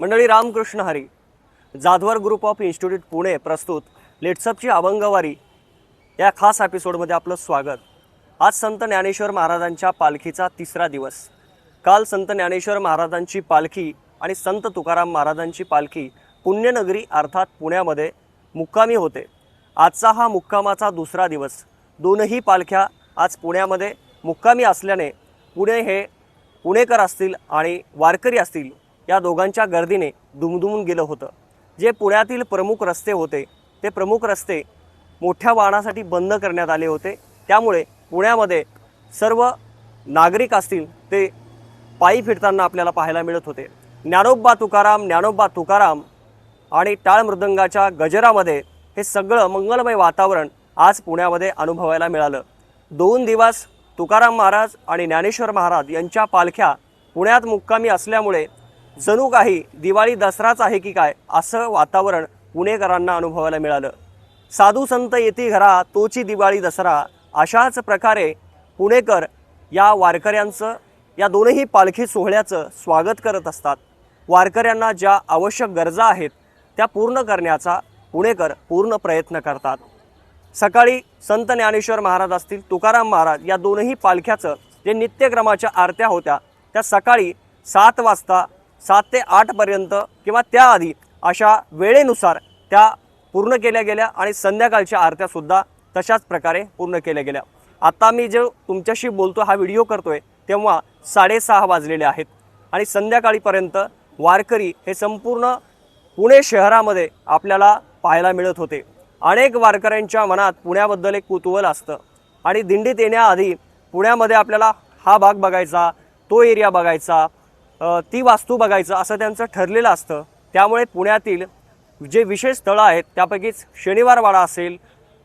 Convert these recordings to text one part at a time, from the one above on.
मंडळी Ramkrishna Hari Jadhavar group of institute Pune प्रस्तुत लेट्सअपची अभंगवारी या खास एपिसोडमध्ये आपलं स्वागत. आज संत ज्ञानेश्वर महाराजांच्या पालखीचा तिसरा दिवस. काल संत ज्ञानेश्वर महाराजांची पालखी आणि संत तुकाराम महाराजांची पालखी पुण्यनगरी अर्थात पुण्यामध्ये मुक्कामी होते. आजचा हा मुक्कामाचा दुसरा दिवस. दोनही पालख्या आज पुण्यामध्ये मुक्कामी असल्याने पुणे हे पुणेकर असतील आणि वारकरी असतील या दोघांच्या गर्दीने दुमदुमून गेलं होतं. जे पुण्यातील प्रमुख रस्ते होते ते प्रमुख रस्ते मोठ्या वाहनासाठी बंद करण्यात आले होते. त्यामुळे पुण्यामध्ये सर्व नागरिक असतील ते पायी फिरताना आपल्याला पाहायला मिळत होते. ज्ञानोबा तुकाराम ज्ञानोबा तुकाराम आणि टाळ मृदंगाच्या गजरामध्ये हे सगळं मंगलमय वातावरण आज पुण्यामध्ये अनुभवायला मिळालं. दोन दिवस तुकाराम महाराज आणि ज्ञानेश्वर महाराज यांच्या पालख्या पुण्यात मुक्कामी असल्यामुळे जणू काही दिवाळी दसराच आहे की काय असं वातावरण पुणेकरांना अनुभवायला मिळालं. साधू संत येती घरा तोची दिवाळी दसरा अशाच प्रकारे पुणेकर या वारकऱ्यांचं या दोनही पालखी सोहळ्याचं स्वागत करत असतात. वारकऱ्यांना ज्या आवश्यक गरजा आहेत त्या पूर्ण करण्याचा पुणेकर पूर्ण प्रयत्न करतात. सकाळी संत ज्ञानेश्वर महाराज असतील तुकाराम महाराज या दोनही पालख्याचं जे नित्यक्रमाच्या आरत्या होत्या त्या सकाळी सात वाजता सात ते आठपर्यंत किंवा त्याआधी अशा वेळेनुसार त्या पूर्ण केल्या गेल्या आणि संध्याकाळच्या आरत्यासुद्धा तशाच प्रकारे पूर्ण केल्या गेल्या. आता मी जे तुमच्याशी बोलतो हा व्हिडिओ करतोय तेव्हा साडेसहा वाजलेले आहेत. आणि संध्याकाळीपर्यंत वारकरी हे संपूर्ण पुणे शहरामध्ये आपल्याला पाहायला मिळत होते. अनेक वारकऱ्यांच्या मनात पुण्याबद्दल एक कुतूहल असतं. आणि दिंडीत येण्याआधी पुण्यामध्ये आपल्याला हा भाग बघायचा तो एरिया बघायचा ती वास्तू बघायचं असं त्यांचं ठरलेलं असतं. त्यामुळे पुण्यातील जे विशेष स्थळं आहेत त्यापैकीच शनिवारवाडा असेल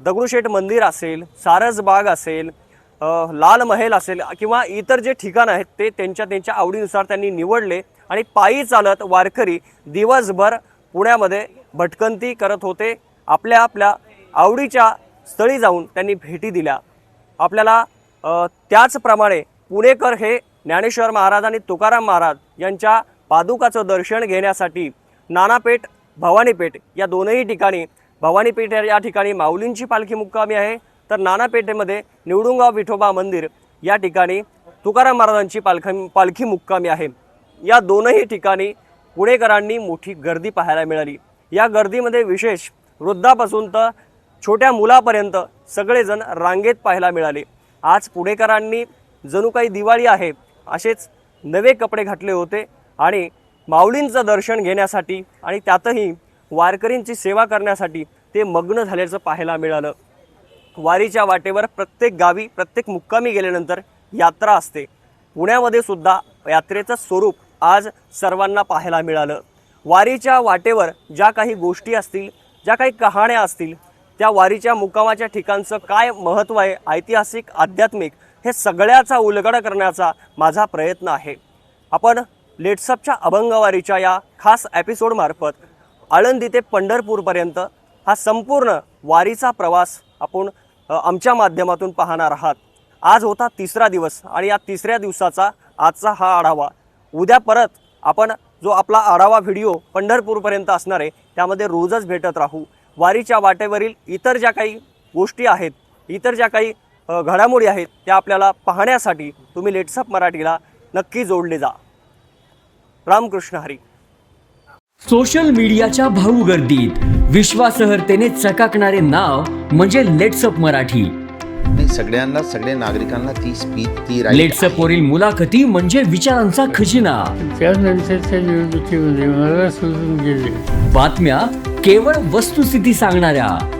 दगडूशेठ मंदिर असेल सारसबाग असेल लाल महेल असेल किंवा इतर जे ठिकाणं आहेत ते त्यांच्या त्यांच्या आवडीनुसार त्यांनी निवडले आणि पायी चालत वारकरी दिवसभर पुण्यामध्ये भटकंती करत होते. आपल्या आपल्या आवडीच्या स्थळी जाऊन त्यांनी भेटी दिल्या. आपल्याला त्याचप्रमाणे पुणेकर हे ज्ञानेश्वर महाराज आणि तुकाराम महाराज यांच्या पादुकाचं दर्शन घेण्यासाठी नानापेठ भवानीपेठ या दोनही ठिकाणी भवानीपेठ या ठिकाणी माऊलींची पालखी मुक्कामी आहे. तर नानापेठेमध्ये निवडुंगाव विठोबा मंदिर या ठिकाणी तुकाराम महाराजांची पालखी पालखी मुक्कामी आहे. या दोनही ठिकाणी पुणेकरांनी मोठी गर्दी पाहायला मिळाली. या गर्दीमध्ये विशेष वृद्धापासून तर छोट्या मुलापर्यंत सगळेजण रांगेत पाहायला मिळाले. आज पुणेकरांनी जणू काही दिवाळी आहे असेच नवे कपडे घातले होते आणि माऊलींचं दर्शन घेण्यासाठी आणि त्यातही वारकरींची सेवा करण्यासाठी ते मग्न झाल्याचं पाहायला मिळालं. वारीच्या वाटेवर प्रत्येक गावी प्रत्येक मुक्कामी गेल्यानंतर यात्रा असते. पुण्यामध्ये सुद्धा यात्रेचं स्वरूप आज सर्वांना पाहायला मिळालं. वारीच्या वाटेवर ज्या काही गोष्टी असतील ज्या काही कहाण्या असतील त्या वारीच्या मुक्कामाच्या ठिकाणचं काय महत्त्व आहे? ऐतिहासिक आध्यात्मिक हे सगळ्याचा उलगडा करण्याचा माझा प्रयत्न आहे. आपण लेट्सअपच्या अभंगवारीच्या या खास एपिसोडमार्फत आळंदी ते पंढरपूरपर्यंत हा संपूर्ण वारीचा प्रवास आपण आमच्या माध्यमातून पाहणार आहात. आज होता तिसरा दिवस आणि या तिसऱ्या दिवसाचा आजचा हा आढावा. उद्या परत आपण जो आपला आढावा व्हिडिओ पंढरपूरपर्यंत असणार आहे त्यामध्ये रोजच भेटत राहू. वारीच्या वाटेवरील इतर ज्या काही गोष्टी आहेत इतर ज्या काही घडामोडी आहेत त्या आपल्याला पाहण्यासाठी तुम्ही लेट्सअप मराठीला नक्की जोडले जा. रामकृष्ण हरी. सोशल मीडियाच्या भाऊ गर्दीत विश्वासहर्तेने चकाकणारे नाव म्हणजे लेट्सअप मराठी. नाही सगळ्यांना सगळ्या नागरिकांना ती स्पीच ती लेट्सअप. वरील मुलाखती म्हणजे विचारांचा खजिना. त्यानंतरच्या निवडणुकीमध्ये मला सोडून गेले. बातम्या केवळ वस्तुस्थिती सांगणाऱ्या.